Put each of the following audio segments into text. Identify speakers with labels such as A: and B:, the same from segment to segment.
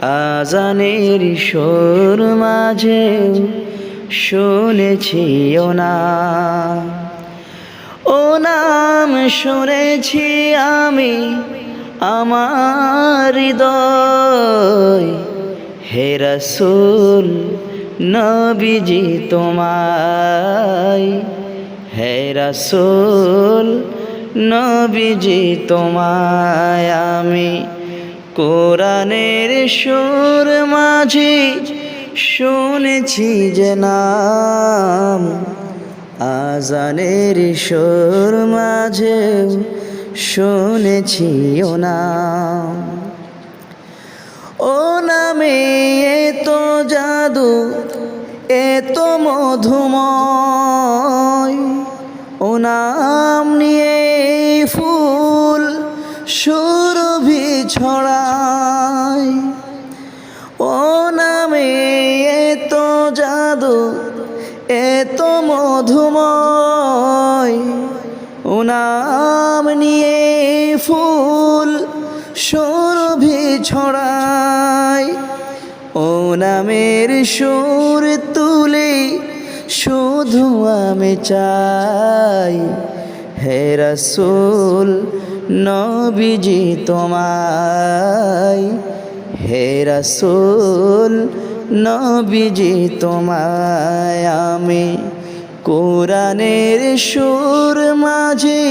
A: আজানের সুর মাঝে শুনেছি ও না। ও নাম শুনেছি আমি আমার হৃদয়। হে রসুল, নবীজি তোমায়। হে রসুল, নবীজি তোমায় আমি কোরআনের সুর মাঝে শুনেছি যে নাম, আজানের সুর মাঝে শুনেছি ও নাম। ও নামে এত জাদু, এত মধুময়। ও নাম নিয়ে ফুল সুরভি ছড়ায় ও নামে এত জাদু, এত মধুময়। ও নাম নিয়ে ফুল সুরভি ছড়ায় ও নামের সুর তুলে শুধু আমি চাই। হে রসুল নবীজি তোমায়, হে রসুল, নবীজি তোমায়, আমি কোরআনের সুর মাঝে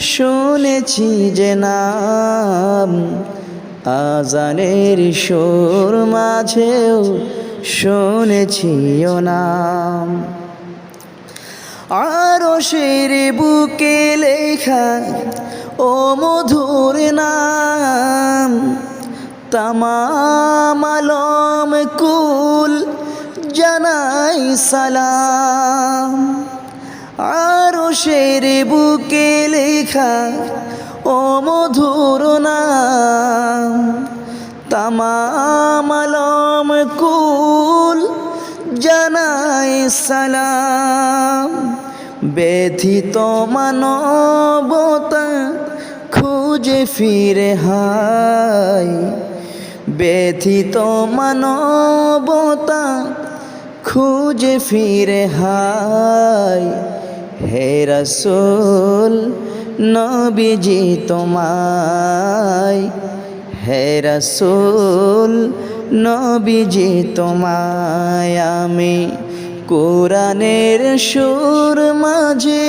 A: শুনেছি যে নাম, আজানের সুর মাঝেও শুনেছি ও নাম। আরও শের বুকে লেখা ও মধুর নাম, তামাম কুল জানাই সালাম। আরও শের বুকে লেখা ও মধুর নাম, তামাম কুল জানাই সালাম। ব্যথিত মানবতা খুঁজে ফিরে হাই ব্যথিত মানবতা খুঁজে ফিরে হাই হে রসুল, নবীজি তোমায়, হে রসুল, নবীজি তোমায়, আমি কোরআনের সুর মাঝে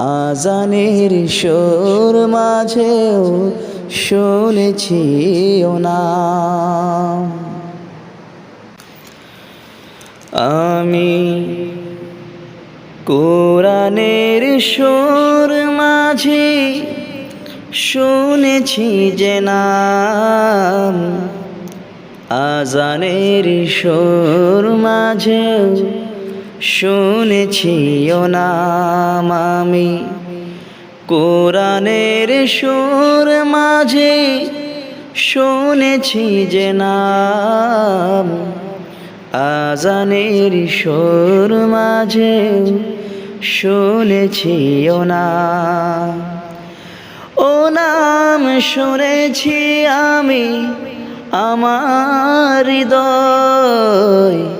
A: আজানের সুর মাঝেও শুনেছি নাম। আমি কোরআনের সুর মাঝে শুনেছি যে নাম। আজানের সুর মাঝে শুনেছি নাম আমি। কোরআনের সুর মাঝে শুনেছি যে নাম। আজানের সুর মাঝে শুনেছি নাম। ও নাম শুনেছি আমি আমার হৃদয়।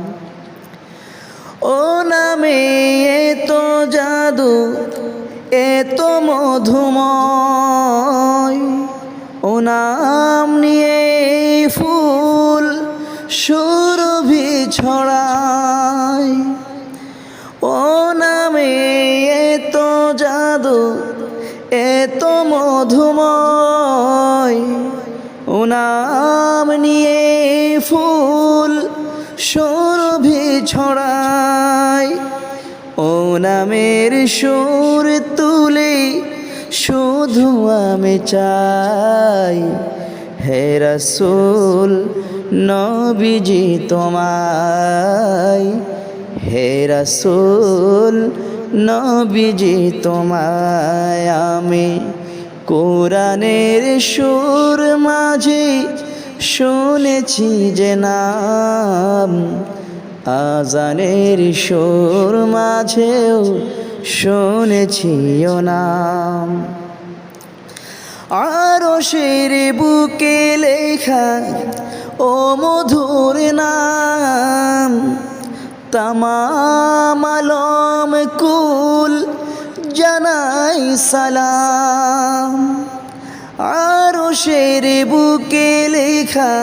A: ও নামে এত জাদু, এত মধুময়। ও নাম নিয়ে ফুল সুরভি ছড়ায়। ও নামে এত জাদু, এত মধুময়। ও নাম নিয়ে ফুল ছড়ায় ও নামের সুর তুলে শুধু আমি চাই। হে রসুল, নবীজি তোমায়। হে রসুল, নবীজি তোমায়। আমি কোরআনের সুর মাঝে শুনেছি যে নাম। আজানের সুর মাঝেও শুনেছি নাম। আরও শের বুকে লেখা ও মধুর নাম, তামাম কুল জানাই সালাম। আরও শের বুকে লেখা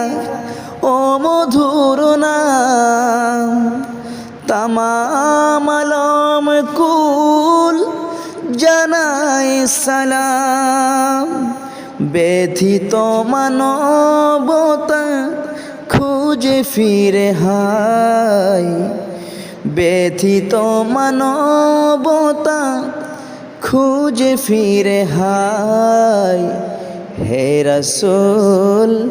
A: ও মধুর নাম কুল জানাই সালাম। ব্যথিত মানবতা খুঁজে ফিরে হাই। ব্যথিত মানবতা খুঁজে ফিরে হাই। হে রসুল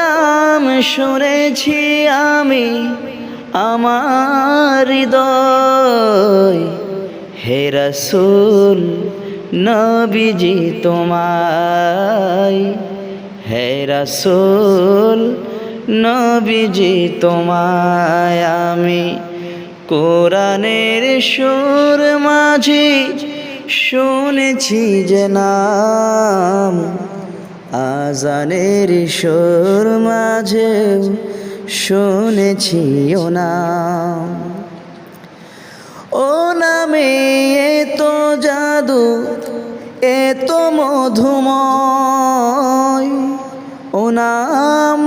A: নাম শুনেছি আমি আমার হে রসুল, নবীজি তোমায়। হে রসুল, নবীজি তোমায়। আমি কোরআনের সুর মাঝে শুনেছি যে নাম আজানের সুর মাঝে শুনেছি ও নাম। ও নামে এত জাদু এত মধুময় ও নাম